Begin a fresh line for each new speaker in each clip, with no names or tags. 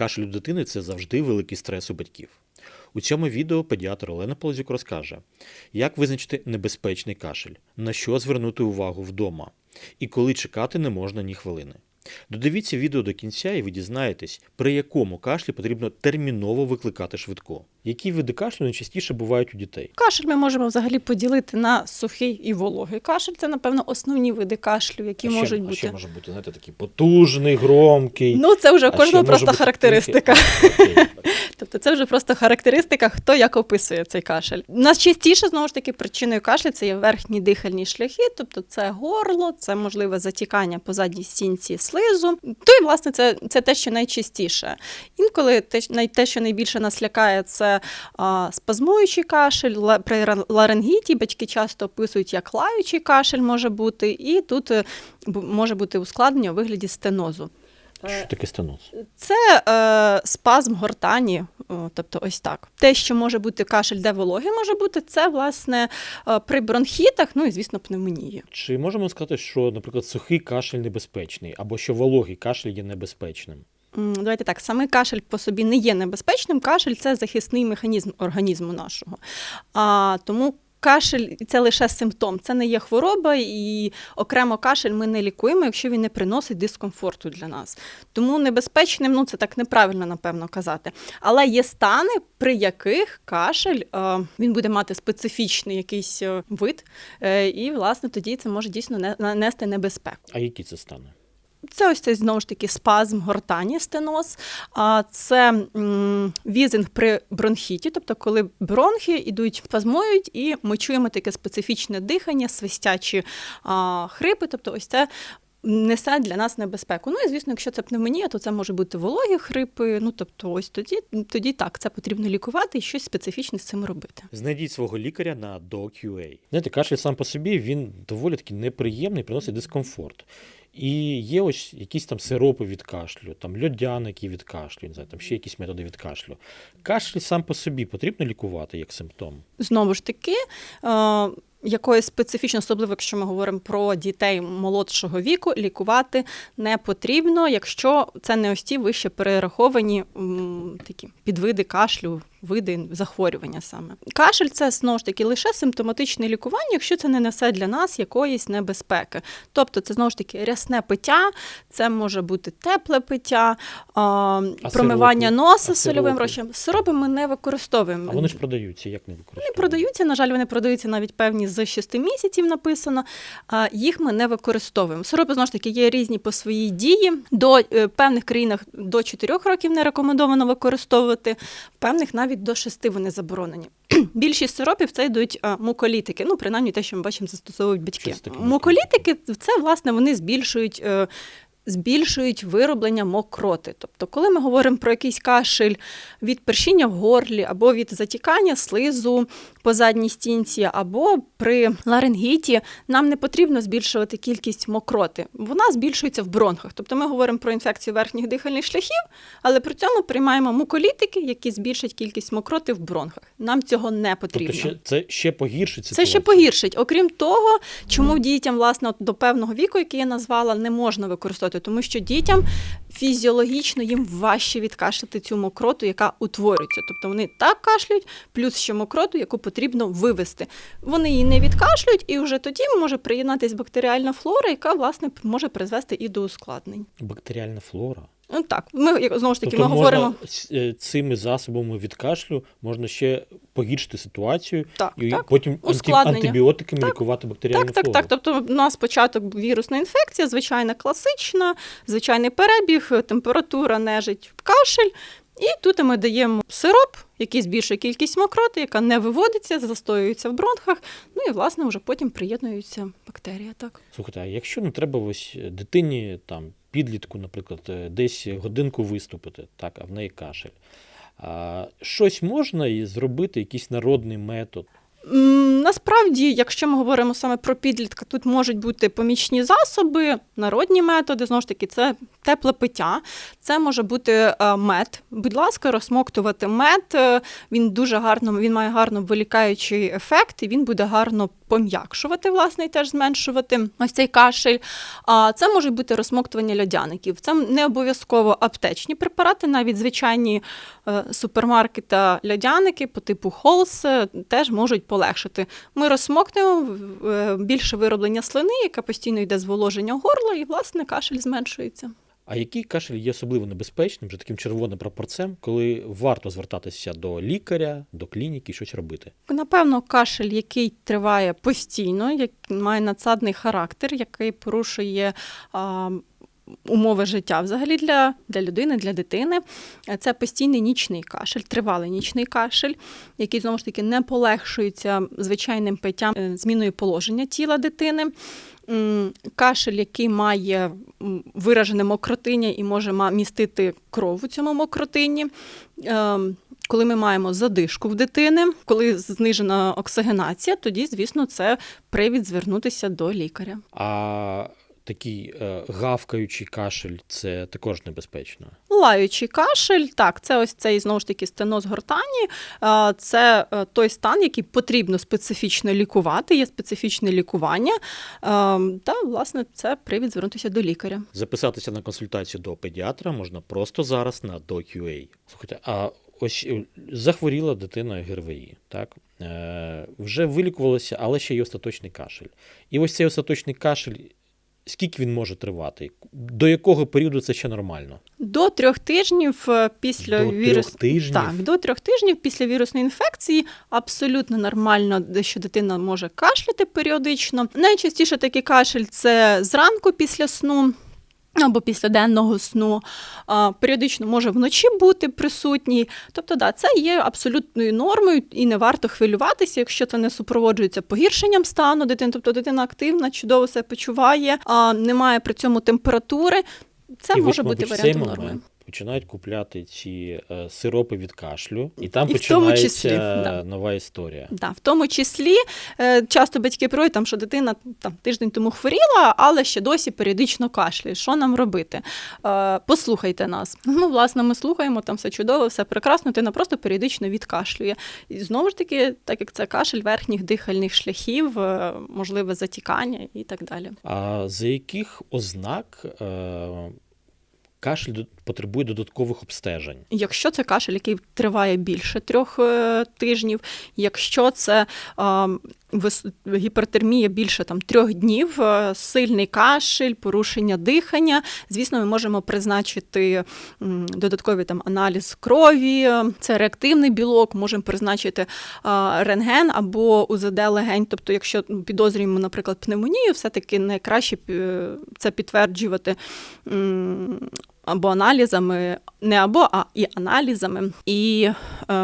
Кашель у дитини це завжди великий стрес у батьків. У цьому відео педіатр Олена Полозюк розкаже, як визначити небезпечний кашель, на що звернути увагу вдома, і коли чекати не можна ні хвилини. Додивіться відео до кінця, і ви дізнаєтесь, при якому кашлі потрібно терміново викликати швидко. Які види кашлю найчастіше бувають у дітей?
Кашель ми можемо взагалі поділити на сухий і вологий кашель. Це, напевно, основні види кашлю, які
а ще,
можуть
а
бути.
ще може бути, знаєте, такий потужний, громкий.
Ну, це вже кожного просто
бути
характеристика.
тихий. Окей.
Тобто це вже просто характеристика, хто як описує цей кашель. У нас частіше знову ж таки причиною кашлю це є верхні дихальні шляхи, тобто це горло, це можливе затікання по задній стінці слизу. То і власне це, це те, що найчастіше. Інколи те, те, що найбільше нас лякає, це а, спазмуючий кашель. При ларингіті батьки часто описують, як лаючий кашель може бути, і тут е, може бути ускладнення у вигляді стенозу.
Що таке стеноз?
Це е, спазм гортані, тобто ось так. Те, що може бути кашель, де вологий може бути, це власне е, при бронхітах, ну і звісно, пневмонії.
Чи можемо сказати, що, наприклад, сухий кашель небезпечний, або що вологий кашель є небезпечним?
Давайте так, саме кашель по собі не є небезпечним. Кашель це захисний механізм організму нашого. А, тому кашель це лише симптом, це не є хвороба, і окремо кашель ми не лікуємо, якщо він не приносить дискомфорту для нас. Тому небезпечним, ну це так неправильно, напевно, казати. Але є стани, при яких кашель е, він буде мати специфічний якийсь е, вид, е, і, власне, тоді це може дійсно не- нанести небезпеку.
А які це стани?
Це ось цей знову ж таки спазм гортані стеноз. А це візинг при бронхіті, тобто коли бронхи йдуть, спазмують, і ми чуємо таке специфічне дихання, свистячі а, хрипи. Тобто, ось це. Несе для нас небезпеку. Ну і звісно, якщо це пневмонія, то це може бути вологі хрипи. Ну тобто, ось тоді, тоді так, це потрібно лікувати і щось специфічне з цим робити.
Знайдіть свого лікаря на DocQA. Знаєте, кашель сам по собі він доволі таки неприємний, приносить дискомфорт. І є ось якісь там сиропи від кашлю, там льодяники від кашлю, не знаю, там ще якісь методи від кашлю. Кашель сам по собі потрібно лікувати як симптом.
Знову ж таки, е, якоїсь специфічно, особливо якщо ми говоримо про дітей молодшого віку, лікувати не потрібно, якщо це не ось ті вище перераховані м, такі підвиди кашлю, види захворювання саме. Кашель це знову ж таки лише симптоматичне лікування, якщо це не несе для нас якоїсь небезпеки. Тобто, це знову ж таки рясне пиття, це може бути тепле пиття, а, промивання
сиропи?
носа
А
сольовим
сиропи?
розчином. Сиропи ми не використовуємо.
А вони ж продаються, як не
Вони
використовують?
продаються, на жаль, вони продаються навіть певні з 6 місяців написано. Їх ми не використовуємо. Сиропи, знову ж таки, є різні по своїй дії. До е, певних країнах до 4 років не рекомендовано використовувати, в певних навіть до 6 вони заборонені. Більшість сиропів це йдуть муколітики. Ну, принаймні те, що ми бачимо, застосовують батьки. Муколітики це власне вони збільшують. Збільшують вироблення мокроти. Тобто, коли ми говоримо про якийсь кашель від першіння в горлі або від затікання слизу по задній стінці, або при ларингіті, нам не потрібно збільшувати кількість мокроти. Вона збільшується в бронхах. Тобто ми говоримо про інфекцію верхніх дихальних шляхів, але при цьому приймаємо муколітики, які збільшать кількість мокроти в бронхах. Нам цього не потрібно.
Тобто ще, це ще погіршить
Це ще погіршить. Окрім того, чому дітям, власне, до певного віку, який я назвала, не можна використовувати, тому що дітям фізіологічно їм важче відкашляти цю мокроту, яка утворюється. Тобто вони так кашлюють, плюс ще мокроту, яку потрібно вивести. Вони її не відкашлюють, і вже тоді може приєднатись бактеріальна флора, яка власне може призвести і до ускладнень.
Бактеріальна флора.
Ну так, ми як- знову ж таки
тобто
ми
можна
говоримо.
е, цими засобами від кашлю можна ще погіршити ситуацію
Так,
і
так.
потім антибіотиками
Так.
лікувати бактеріальну
Так, так,
флору.
так. Тобто у нас спочаток вірусна інфекція, звичайна класична, звичайний перебіг, температура, нежить, кашель. І тут ми даємо сироп, який збільшує кількість мокроти, яка не виводиться, застоюється в бронхах. Ну і власне вже потім приєднується бактерія. Так.
Слухайте, а якщо не треба ось дитині там підлітку, наприклад, е, десь годинку виступити, так, а в неї кашель. А, щось можна і зробити, якийсь народний метод.
Насправді, якщо ми говоримо саме про підлітка, тут можуть бути помічні засоби, народні методи, знову ж таки, це тепле пиття, це може бути е, мед. Будь ласка, розсмоктувати мед. е, Він дуже гарно, він має гарно вилікаючий ефект, і він буде гарно пом'якшувати, власне, і теж зменшувати ось цей кашель. А це можуть бути розсмоктування льодяників. Це не обов'язково аптечні препарати, навіть звичайні е, супермаркета льодяники по типу Холс е, теж можуть полегшити. Ми розсмоктуємо е, більше вироблення слини, яке постійно йде зволоження горла, і власне кашель зменшується.
А який кашель є особливо небезпечним, вже таким червоним прапорцем, коли варто звертатися до лікаря, до клініки щось робити?
Напевно, кашель, який триває постійно, як має надсадний характер, який порушує а, умови життя взагалі для, для людини, для дитини. Це постійний нічний кашель, тривалий нічний кашель, який знову ж таки не полегшується звичайним питтям е, зміною положення тіла дитини. Кашель, який має виражене мокротиння і може містити кров у цьому мокротинні. Ем, Коли ми маємо задишку в дитини, коли знижена оксигенація, тоді, звісно, це привід звернутися до лікаря.
А такий е, гавкаючий кашель це також небезпечно.
Лаючий кашель, так, це ось цей знову ж таки стеноз гортані. Е, Це е, той стан, який потрібно специфічно лікувати, є специфічне лікування. Е, Та, власне, це привід звернутися до лікаря.
Записатися на консультацію до педіатра можна просто зараз на DoQA. Слухайте, а ось е, захворіла дитина ГРВІ, так? Е, вже вилікувалася, але ще є остаточний кашель. І ось цей остаточний кашель, скільки він може тривати? До якого періоду це ще нормально?
До трьох тижнів е, після
До
вірус...
трьох тижнів?
Так, до трьох тижнів після вірусної інфекції абсолютно нормально, що дитина може кашляти періодично. Найчастіше такий кашель це зранку після сну. Або після денного сну а, періодично може вночі бути присутній. Тобто, да, це є абсолютною нормою, і не варто хвилюватися, якщо це не супроводжується погіршенням стану дитини. Тобто дитина активна, чудово себе почуває, а немає при цьому температури. Це
і
може бути варіантом норми.
Починають купляти ці е, сиропи від кашлю, і там
І
починається
числі, да.
нова історія.
Да, в тому числі е, часто батьки приводять, там, що дитина там, тиждень тому хворіла, але ще досі періодично кашляє. Що нам робити? Е, послухайте нас. Ну, власне, ми слухаємо, там все чудово, все прекрасно, дитина просто періодично відкашлює. І знову ж таки, так як це кашель верхніх дихальних шляхів, можливе затікання і так далі.
А за яких ознак кашель потребує додаткових обстежень?
Якщо це кашель, який триває більше трьох е, тижнів, якщо це е, гіпертермія більше там трьох днів, е, сильний кашель, порушення дихання, звісно, ми можемо призначити додатковий там аналіз крові, це реактивний білок, можемо призначити рентген або УЗД легень. Тобто, якщо підозрюємо, наприклад, пневмонію, все-таки найкраще е, це підтверджувати. Або аналізами, не або, а і аналізами, і е,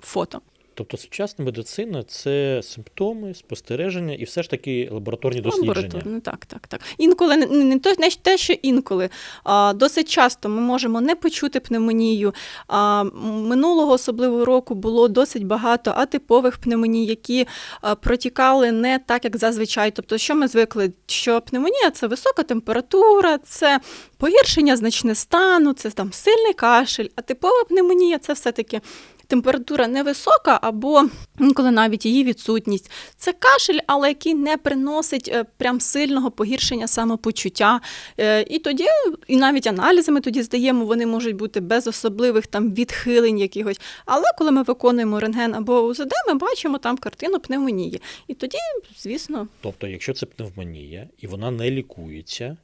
фото.
Тобто сучасна медицина це симптоми, спостереження і все ж таки лабораторні дослідження.
Лабораторно, так, так, так. Інколи не, не, то- не те, що інколи. А, досить часто ми можемо не почути пневмонію. А, минулого особливо року було досить багато атипових пневмоній, які а, протікали не так, як зазвичай. Тобто, що ми звикли, що пневмонія це висока температура, це погіршення значне стану, це там сильний кашель, а типова пневмонія це все-таки. Температура невисока, або інколи навіть її відсутність. Це кашель, але який не приносить е, прям сильного погіршення самопочуття. Е, І тоді, і навіть аналізи ми тоді здаємо, вони можуть бути без особливих там відхилень якихось. Але коли ми виконуємо рентген або УЗД, ми бачимо там картину пневмонії. І тоді, звісно,
Тобто, якщо це пневмонія і вона не лікується,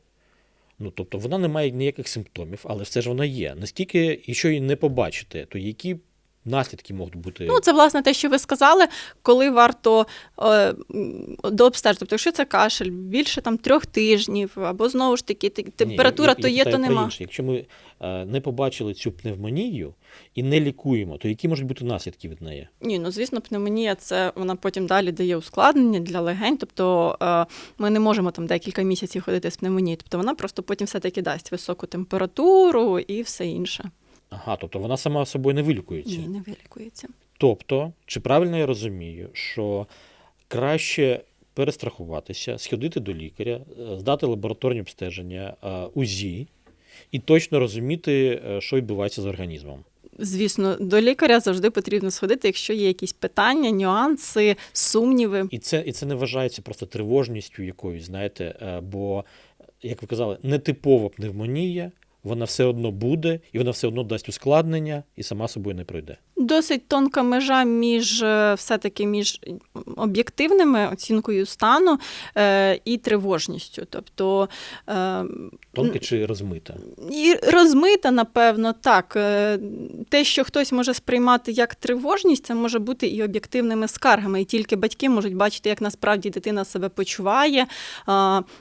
ну тобто вона не має ніяких симптомів, але все ж вона є. Наскільки, якщо її не побачите, то які наслідки можуть бути?
Ну, це власне те, що ви сказали, коли варто е, м, дообстежити. Тобто, якщо це кашель більше там трьох тижнів, або знову ж таки те-
Ні,
температура то є, то нема.
інше. Якщо ми е, не побачили цю пневмонію і не лікуємо, то які можуть бути наслідки від неї?
Ні, ну звісно, пневмонія це вона потім далі дає ускладнення для легень. Тобто е, ми не можемо там декілька місяців ходити з пневмонією. Тобто вона просто потім все-таки дасть високу температуру і все інше.
Ага, тобто вона сама собою не вилікується.
Ні, не вилікується.
Тобто, чи правильно я розумію, що краще перестрахуватися, сходити до лікаря, е, здати лабораторні обстеження, е, УЗІ і точно розуміти, е, що відбувається з організмом?
Звісно, до лікаря завжди потрібно сходити, якщо є якісь питання, нюанси, сумніви.
І це, і це не вважається просто тривожністю якоюсь, знаєте, бо, як ви казали, нетипова пневмонія, вона все одно буде, і вона все одно дасть ускладнення і сама собою не пройде.
Досить тонка межа між е, все-таки між об'єктивними оцінкою стану е, і тривожністю. Тобто е,
Тонке чи розмита.
і розмита, напевно, так. Те, що хтось може сприймати як тривожність, це може бути і об'єктивними скаргами. І тільки батьки можуть бачити, як насправді дитина себе почуває.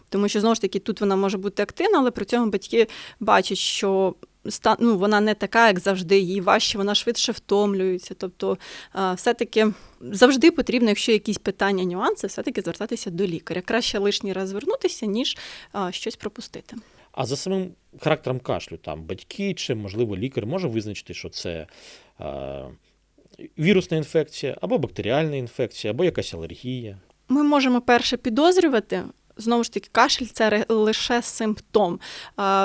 Тому що знову ж таки тут вона може бути активна, але при цьому батьки бачать, що. ста- Ну, вона не така, як завжди, їй важче, вона швидше втомлюється. Тобто, все-таки завжди потрібно, якщо якісь питання, нюанси, все-таки звертатися до лікаря. Краще лишній раз звернутися, ніж щось пропустити.
А за самим характером кашлю, там батьки чи, можливо, лікар може визначити, що це вірусна інфекція, або бактеріальна інфекція, або якась алергія.
Ми можемо перше підозрювати. Знову ж таки, кашель це лише симптом.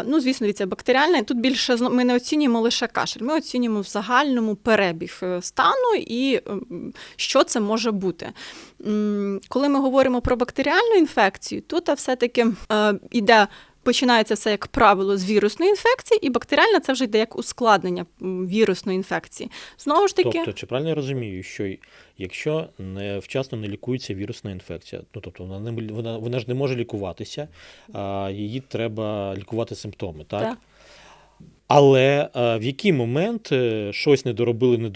Ну, звісно, це бактеріальний. Тут більше ми не оцінюємо лише кашель, ми оцінюємо в загальному перебіг е, стану і ем, що це може бути. Коли ми говоримо про бактеріальну інфекцію, тут все-таки е, іде. Починається все, як правило, з вірусної інфекції, і бактеріальна це вже йде як ускладнення вірусної інфекції. Знову ж таки,
Тобто, чи правильно я розумію, що якщо не вчасно не лікується вірусна інфекція, ну тобто вона не вона, вона ж не може лікуватися, а її треба лікувати симптоми, так?
Так.
Але а, в який момент е, щось не доробили, не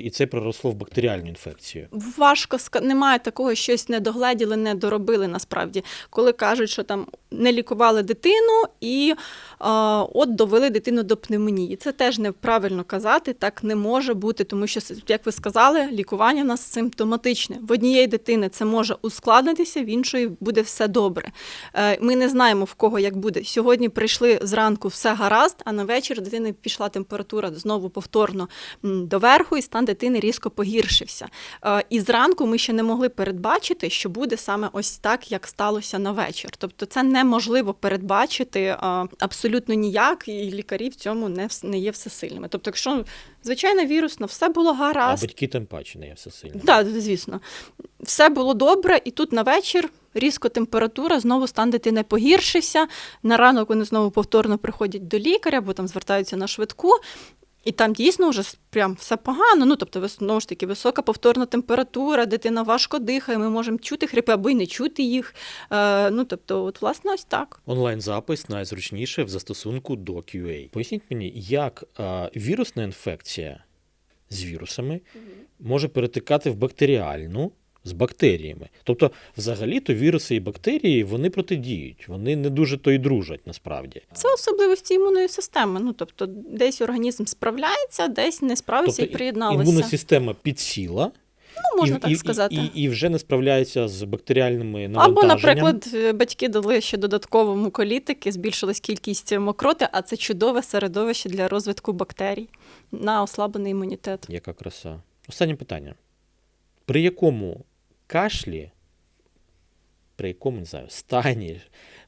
і це переросло в бактеріальну інфекцію?
Важко ска- немає такого, щось не догледіли, не доробили насправді. Коли кажуть, що там не лікували дитину і а, от довели дитину до пневмонії. Це теж неправильно казати, так не може бути, тому що, як ви сказали, лікування в нас симптоматичне. В однієї дитини це може ускладнитися, в іншої буде все добре. Е, Ми не знаємо в кого як буде. Сьогодні прийшли зранку все гаразд, а на вечір у дитини пішла температура знову повторно доверху, і стан дитини різко погіршився. Е, І зранку ми ще не могли передбачити, що буде саме ось так, як сталося на вечір. Тобто це неможливо передбачити е, абсолютно ніяк, і лікарі в цьому не, не є всесильними. Тобто, якщо звичайно вірусно, все було
А
гаразд.
батьки тим паче не є все сильно.
Так, звісно. Все було добре, і тут на вечір різко температура, знову стан дитини погіршився. На ранок вони знову повторно приходять до лікаря, або там звертаються на швидку. І там дійсно вже прям все погано. Ну, тобто, знову ж таки, висока повторна температура, дитина важко дихає, ми можемо чути хрипи або й не чути їх. Е, ну, тобто, от, власне, ось так.
Онлайн-запис найзручніше в застосунку до QA. Поясніть мені, як а, вірусна інфекція з вірусами може перетикати в бактеріальну з бактеріями. Тобто, взагалі-то віруси і бактерії вони протидіють, вони не дуже то й дружать насправді.
Це особливості імунної системи. Ну, тобто, десь організм справляється, десь не справиться
Тобто
і приєдналося.
імунна система підсіла.
Ну, можна
і,
так
і,
сказати.
І, і, вже не справляється з бактеріальними
Або, наприклад, батьки дали ще додатково муколітики, збільшилась кількість мокроти, а це чудове середовище для розвитку бактерій на ослаблений імунітет.
Яка краса. Останнє питання. При якому кашлі, при якому не знаю, стані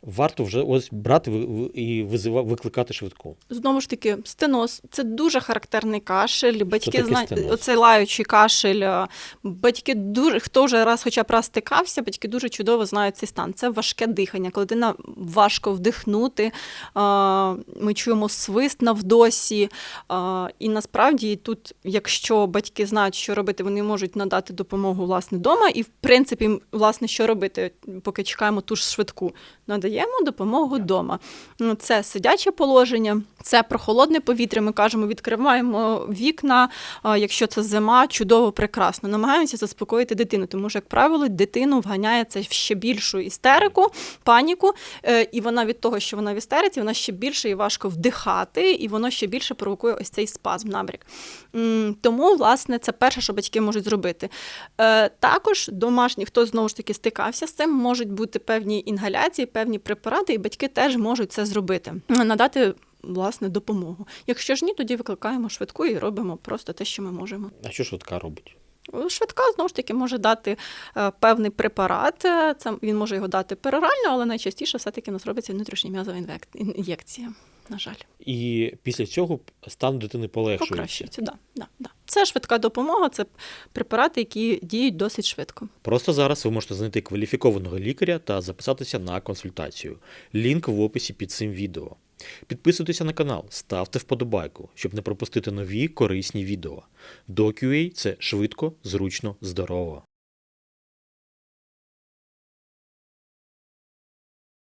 варто вже ось брати і викликати швидку?
Знову ж таки, стеноз це дуже характерний кашель. Батьки знають, оцей лаючий кашель. е, Батьки дуже хто вже раз, хоча б раз стикався, батьки дуже чудово знають цей стан. Це важке дихання, коли дитина важко вдихнути. е, Ми чуємо свист на вдосі. е, І насправді тут, якщо батьки знають, що робити, вони можуть надати допомогу власне вдома. І в принципі, власне, що робити, поки чекаємо ту ж швидку. Надаємо допомогу вдома. Ну, Це сидяче положення, це прохолодне повітря. Ми кажемо, відкриваємо вікна. Якщо це зима, чудово, прекрасно. Намагаємося заспокоїти дитину, тому що, як правило, дитину вганяє це в ще більшу істерику, паніку. е, І вона від того, що вона в істериці, вона ще більше і важко вдихати, і воно ще більше провокує ось цей спазм, набрік. Тому, власне, це перше, що батьки можуть зробити. Е, Також домашні, хто знову ж таки стикався з цим, можуть бути певні інгаляції, певні препарати, і батьки теж можуть це зробити, надати власне допомогу. Якщо ж ні, тоді викликаємо швидку і робимо просто те, що ми можемо.
А що швидка робить?
Швидка знову ж таки може дати е, певний препарат. Е, Це він може його дати перорально, але найчастіше все-таки нас робиться внутрішньом'язова інвек- ін'єкція. на жаль.
І після цього стан дитини полегшується.
Покращується, да, да, да. Це швидка допомога, це препарати, які діють досить швидко.
Просто зараз ви можете знайти кваліфікованого лікаря та записатися на консультацію. Лінк в описі під цим відео. Підписуйтеся на канал, ставте вподобайку, щоб не пропустити нові корисні відео. DocuA – це швидко, зручно, здорово.